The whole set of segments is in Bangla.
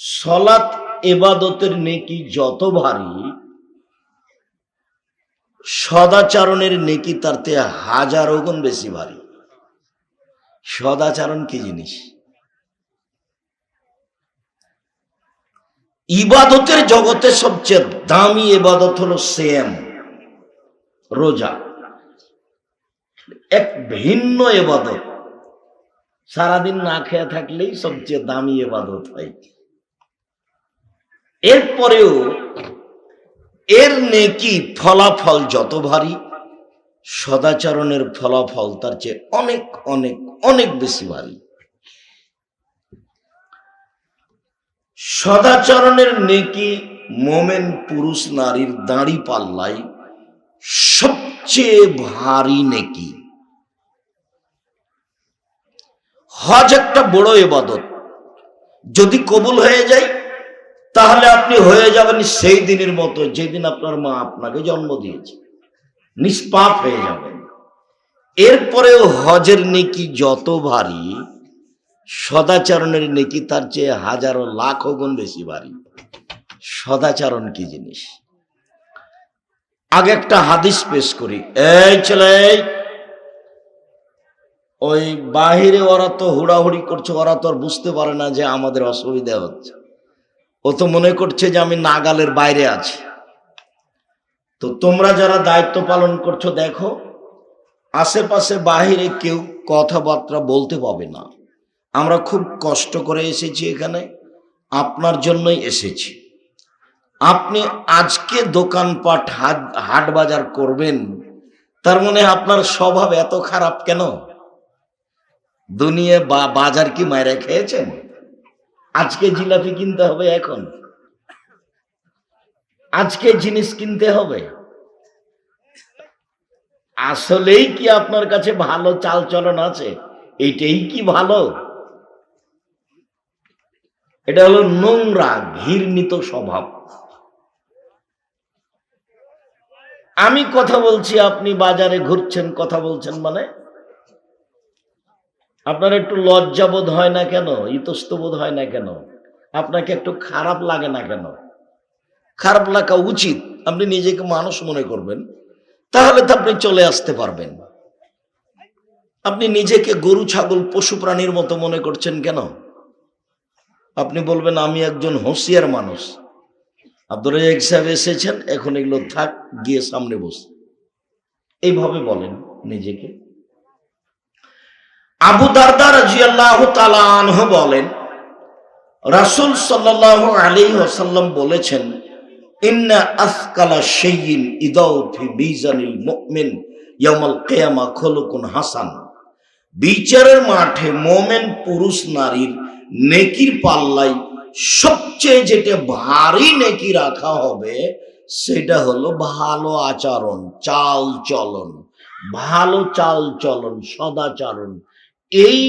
সলাৎ এবাদতের নেকি যত ভারী, সদাচরণের নেকি তার থেকে হাজারো গুণ বেশি ভারী। সদাচরণ কি জিনিস? ইবাদতের জগতে সবচেয়ে দামি এবাদত হলো সেম, রোজা। এক ভিন্ন এবাদত। সারাদিন না খেয়ে থাকলেই সবচেয়ে দামি এবাদত হয়। এরপরেও এর নেকি ফলাফল যত ভারী, সদাচরণের ফলাফল তার চেয়ে অনেক অনেক অনেক বেশি ভারী। সদাচরণের নেকি মোমেন পুরুষ নারীর দাঁড়ি পাল্লাই সবচেয়ে ভারী নেকি। হজ একটা বড় এবাদত। যদি কবুল হয়ে যায় তাহলে আপনি হয়ে যাবেন সেই দিনের মতো যেদিন আপনার মা আপনাকে জন্ম দিয়েছে। নিষ্পাপ হয়ে যাবেন। এরপরেও হজের নেকি যত ভারী, সদাচরণের নেকি তার চেয়ে হাজারো লাখ গুণ বেশি ভারী। সদাচরণ কি জিনিস? আগে একটা হাদিস পেশ করি। এই এই। ওই বাহিরে ওরা তো হুড়াহুড়ি করছে, ওরা তো আর বুঝতে পারে না যে আমাদের অসুবিধা হচ্ছে। ও তো মনে করছে যে আমি নাগালের বাইরে আছি। তো তোমরা যারা দায়িত্ব পালন করছ, দেখো, আশেপাশে বাহিরে কেউ কথাবার্তা বলতে পাবে না। আমরা খুব কষ্ট করে এসেছি এখানে, আপনার জন্যই এসেছি। আপনি আজকে দোকানপাট হাট হাট বাজার করবেন, তার মানে আপনার স্বভাব এত খারাপ কেন? দুনিয়া বা, বাজার কি মায়েরা খেয়েছেন? আজকে জিলাপি কিনতে হবে এখন। আজকে জিনিস কিনতে হবে। আসলেই কি আপনার কাছে ভালো চাল চলন আছে? এইটাই কি ভালো? এটা হলো নোংরা, ঘৃণিত স্বভাব। আমি কথা বলছি, আপনি বাজারে ঘুরছেন, কথা বলছেন মানে? আপনার একটু লজ্জাবোধ হয় না কেন? ইতস্তবোধ হয় না কেন? আপনাকে একটু খারাপ লাগে না কেন? খারাপ লাগা উচিত। আপনি নিজেকে মানুষ মনে করবেন। তাহলে তো আপনি চলে আসতে পারবেন। আপনি নিজেকে গরু, ছাগল, পশু প্রাণীর মতো মনে করছেন কেন? আপনি বলবেন, আমি একজন হোঁশিয়ার মানুষ। আব্দুল রাজাক সাহেব এসেছেন। এখন এগুলো থাক, গিয়ে সামনে বস। এইভাবে বলেন নিজেকে। আবু দারদা রাজিয়াল্লাহ তালাহ বলেন, রাসুল সাল্লাহ আলী ওসাল্লাম বলেছেন, ইন্না আসকালা সেইন ইদাউ ফি মিজানিল মুমিন ইয়ামাল হাসান। বিচারের মাঠে মোমেন পুরুষ নারীর নেকির পাল্লাই সবচেয়ে যেটা ভারী নেকি রাখা হবে, সেটা হলো ভালো আচরণ চাল চলন ভালো চাল চলন সদাচরণ এই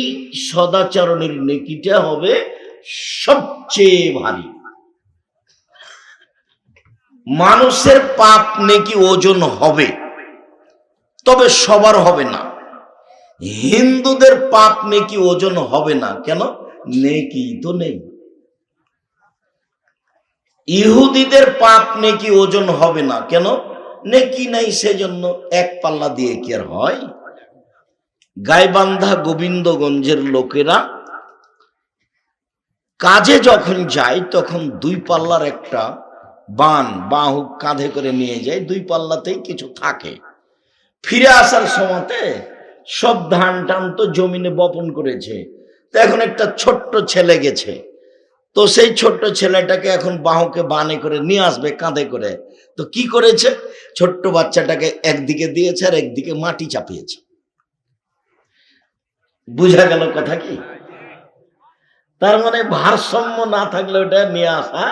সদাচরণের নেকিটা হবে সবচেয়ে ভারী। মানুষের পাপ নেকি ওজন হবে, তবে সবার হবে না। হিন্দুদের পাপ নেকি ওজন হবে না, কেন? নেকি তো নেই। ইহুদিদের পাপ নেকি ওজন হবে না, কেন? নেকি নাই সেজন্য এক পাল্লা দিয়ে কি আর হয়? গাইবান্ধা গোবিন্দগঞ্জের লোকেরা কাজে যখন যায়, তখন দুই পাল্লার একটা বান, বাহু কাঁধে করে নিয়ে যায়, দুই পাল্লাতেই কিছু থাকে। ফিরে আসার সময়তে সব ধান টান তো জমিনে বপন করেছে। তো এখন একটা ছোট্ট ছেলে গেছে। তো সেই ছোট্ট ছেলেটাকে এখন বাহুকে বানে করে নিয়ে আসবে কাঁধে করে। তো কি করেছে? ছোট্ট বাচ্চাটাকে একদিকে দিয়েছে আর একদিকে মাটি চাপিয়েছে। বুঝা গেল কথা কি? তার মানে ভারসাম্য না থাকলে ওটা নিয়ে আসা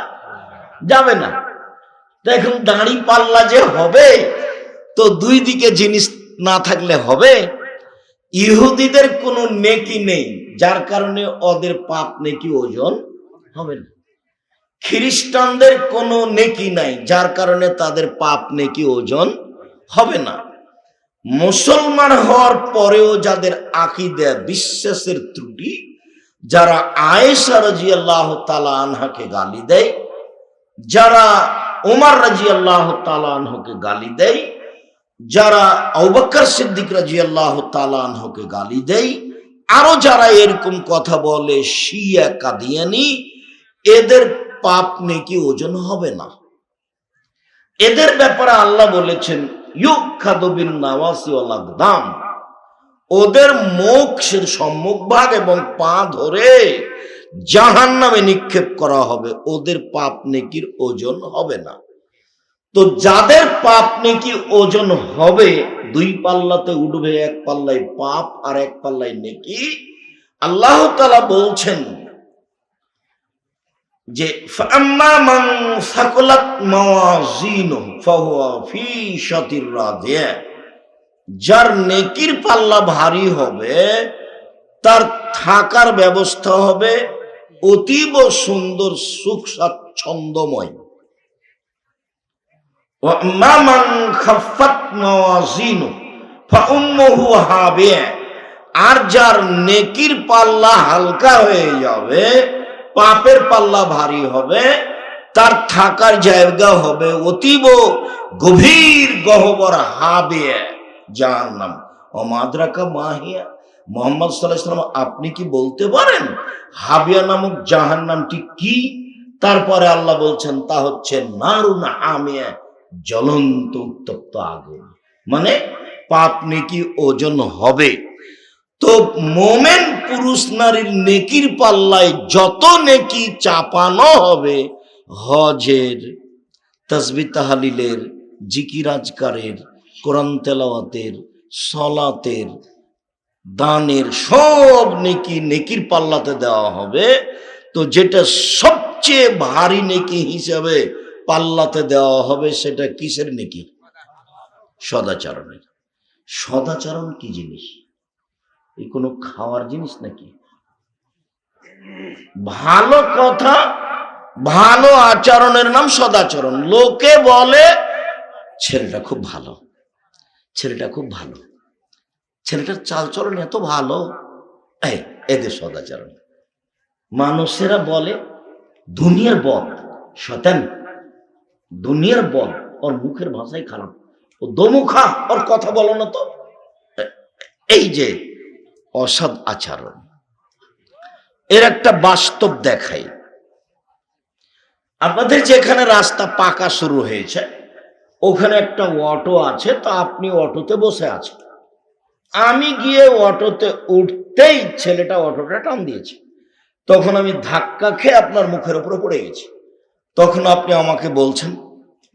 যাবে না। এখন দাঁড়ি পাল্লা যে হবে, তো দুই দিকে জিনিস না থাকলে হবে। ইহুদিদের কোনো নেকি নেই, যার কারণে ওদের পাপ নেকি ওজন হবে না। খ্রিস্টানদের কোনো নেকি নাই, যার কারণে তাদের পাপ নেকি ওজন হবে না। মুসলমান হওয়ার পরেও যাদের আকিদা, বিশ্বাসের ত্রুটি, যারা আয়েশা রাজি আল্লাহ তালা আনহাকে গালি দেয়, যারা ওমর রাজি আল্লাহ তালা আনহকে গালি দেয়, যারা অবকর সিদ্দিক রাজি আল্লাহ তালা আনহকে গালি দেয়, আরও যারা এরকম কথা বলে শিয়া কাদিয়ানি, এদের পাপ নেকি ওজন হবে না। এদের ব্যাপারে আল্লাহ বলেছেন ওদের মুখের সম্মুখ ভাগ এবং পা ধরে জাহান নামে নিক্ষেপ করা হবে। ওদের পাপ নেকির ওজন হবে না। তো যাদের পাপ নেকি ওজন হবে, দুই পাল্লাতে উঠবে, এক পাল্লায় পাপ আর এক পাল্লায় নেকি। আল্লাহ বলছেন যে যার নেকির পাল্লা ভারী হবে, তার থাকার ব্যবস্থা হবে অতীব সুন্দর, সুখ স্বাচ্ছন্দ্যময়। আর যার নেকির পাল্লা হালকা হয়ে যাবে পাপের পাল্লা ভারী হবে, তার থাকার জায়গা হবে অতীব গভীর গহবর হাবে জাহান্নাম। অমাদ্রাকা মাহিয়া। মোহাম্মদ সাল্লাহ আপনি কি বলতে পারেন হাবিয়া নামক জাহান্নামটি কি? তারপরে আল্লাহ বলছেন, তা হচ্ছে নারুন হামিয়া, জ্বলন্ত উত্তপ্ত আগুন। মানে পাপ নেকি ওজন হবে। তো মোমেন পুরুষ নারীর নেকির পাল্লায় যত নেকি চাপানো হবে, হজের, তসবি তাহালিলের জিকিরাজকারের কোরআন তেলাওয়াতের, সলাতের, দানের সব নেকি নেকির পাল্লাতে দেওয়া হবে। তো যেটা সবচেয়ে ভারী নেকি হিসাবে পাল্লাতে দেওয়া হবে সেটা কিসের নেকি? সদাচরণের। সদাচরণ কি জিনিস? এই কোনো খাওয়ার জিনিস নাকি? ভালো কথা, ভালো আচরণের নাম সদাচরণ। লোকে বলে, ছেলেটা খুব ভালো, ছেলেটা খুব ভালো। ছেলেটার চালচরণ এত ভালো এদের সদাচরণ। মানুষেরা বলে, দুনিয়ার বল শতান দুনিয়ার বল, ওর মুখের ভাষাই খারাপ। ও দমুখা, ওর কথা বলো না তো। এই যে অসৎ আচরণ। এর একটা বাস্তব দেখাই। আপনাদের যেখানে রাস্তা পাকা শুরু হয়েছে, ওখানে একটা অটো আছে, তা আপনি অটোতে বসে আছেন। আমি গিয়ে অটোতে উঠতেই ছেলেটা অটোটা টান দিয়েছে। তখন আমি ধাক্কা খেয়ে আপনার মুখের উপরে পড়ে গেছি। তখন আপনি আমাকে বলছেন,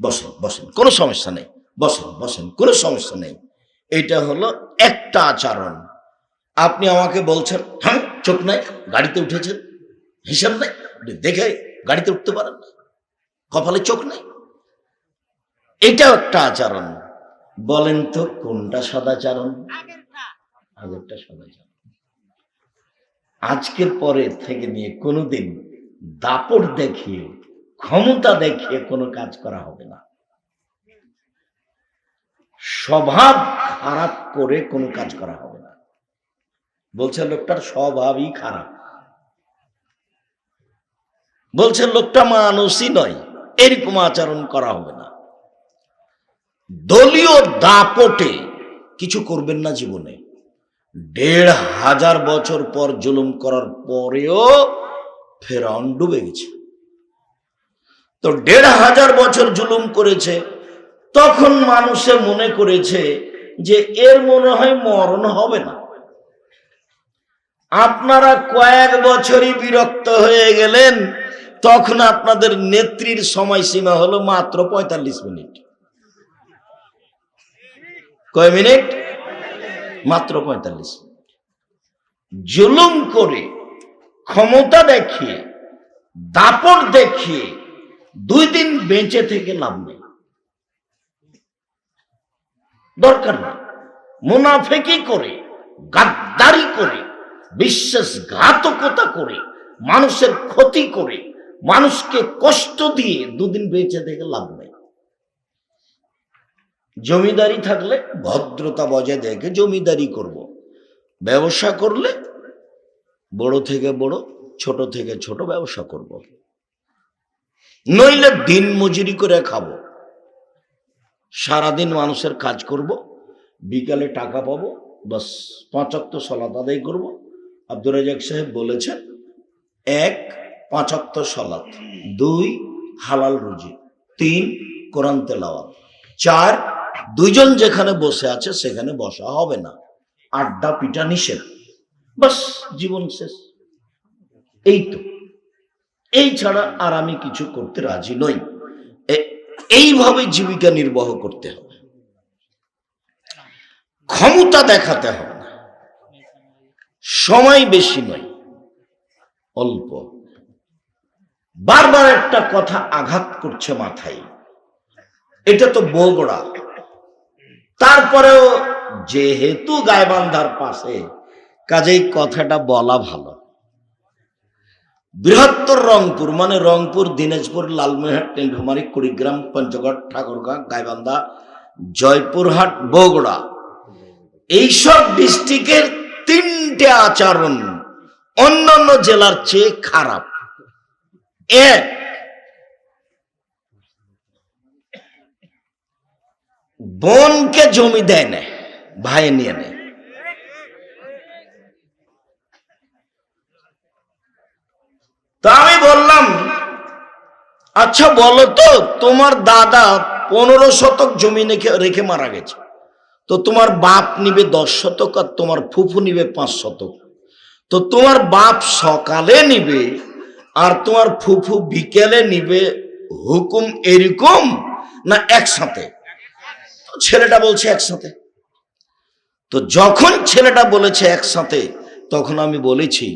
বসেন বসেন, কোনো সমস্যা নেই, বসেন বসেন, কোনো সমস্যা নেই। এটা হলো একটা আচরণ। আপনি আমাকে বলছেন হ্যাঁ চোখ নাই গাড়িতে উঠেছেন হিসাব নাই দেখে গাড়িতে উঠতে পারেন না কপালে চোখ নেই। এটাও একটা আচরণ। বলেন তো কোনটা সদাচরণ আগেরটা। সদাচরণ আজকের পরে থেকে নিয়ে কোনোদিন দাপট দেখিয়ে ক্ষমতা দেখিয়ে কোনো কাজ করা হবে না। স্বভাব খারাপ করে কোনো কাজ করা হবে না। বলছে লোকটার স্বভাবই খারাপ। বলছে লোকটা মানুষই নয়, এরকম আচরণ করা হবে না। দলীয় দাপটে কিছু করবেন না জীবনে। দেড় হাজার বছর পর জুলুম করার পরেও ফেরাউন ডুবে গেছে। তো দেড় হাজার বছর জুলুম করেছে, তখন মানুষে মনে করেছে যে এর মনে হয় মরণ হবে না। আপনারা কয়েক বছরই বিরক্ত হয়ে গেলেন, তখন আপনাদের নেত্রীর সময়সীমা হলো মাত্র পঁয়তাল্লিশ মিনিট। কয় মিনিট? মাত্র পঁয়তাল্লিশ মিনিট। জুলুম করে, ক্ষমতা দেখিয়ে, দাপট দেখিয়ে, দুই দিন বেঁচে থেকে লাভ নেই। দরকার না। মুনাফেকি করে, গাদ্দারি করে বিশ্বাসঘাতকতা করে, মানুষের ক্ষতি করে, মানুষকে কষ্ট দিয়ে দুদিন বেঁচে থেকে লাভ নেই জমিদারি থাকলে ভদ্রতা বজায় দেখে জমিদারি করব। ব্যবসা করলে বড় থেকে বড়, ছোট থেকে ছোট ব্যবসা করব। নইলে দিন মজুরি করে খাব সারাদিন মানুষের কাজ করব, বিকালে টাকা পাবো, বাস পাঁচক্ত সলাত আদায় করব আব্দুর রাজাক সাহেব বলেছেন, এক পাঁচক্ত সলাত, দুই, হালাল রুজি, তিন, কোরআন তেলাওয়াত, চার, দুইজন যেখানে বসে আছে সেখানে বসা হবে না। আড্ডা পিটা নিষেধ। বাস, জীবন শেষ। এই তো। এই ছাড়া আর আমি কিছু করতে রাজি নই। এইভাবে জীবিকা নির্বাহ করতে হবে। ক্ষমতা দেখাতে হবে। সময় বেশি নয়, অল্প। বারবার একটা কথা আঘাত করছে মাথায়। এটা তো বগড়া তারপরেও যেহেতু গায়বান্ধার পাশে, কাজেই কথাটা বলা ভালো। বৃহত্তর রংপুর মানে রংপুর, দিনাজপুর, লালমনিরহাট নীলফামারী কুড়িগ্রাম, পঞ্চগড়, ঠাকুরগাঁ, গাইবান্ধা, জয়পুরহাট, বগুড়া, এইসব ডিস্ট্রিক্টের তিনটে আচরণ অন্যান্য জেলার চেয়ে খারাপ। এক, বোনকে জমি দেয় না, ভাই নিয়ে নেয়। তা আমি বললাম আচ্ছা বলো তো, তোমার দাদা পনেরো শতক জমি রেখে রেখে মারা গেছে। তো তোমার বাপ নিবে দশ শতক আর তোমার ফুফু নিবে পাঁচ শতক। তো তোমার বাপ সকালে নিবে আর তোমার ফুফু বিকেলে নিবে হুকুম এরকম না একসাথে? ছেলেটা বলছে একসাথে। তো যখন ছেলেটা বলেছে একসাথে, তখন আমি বলেছি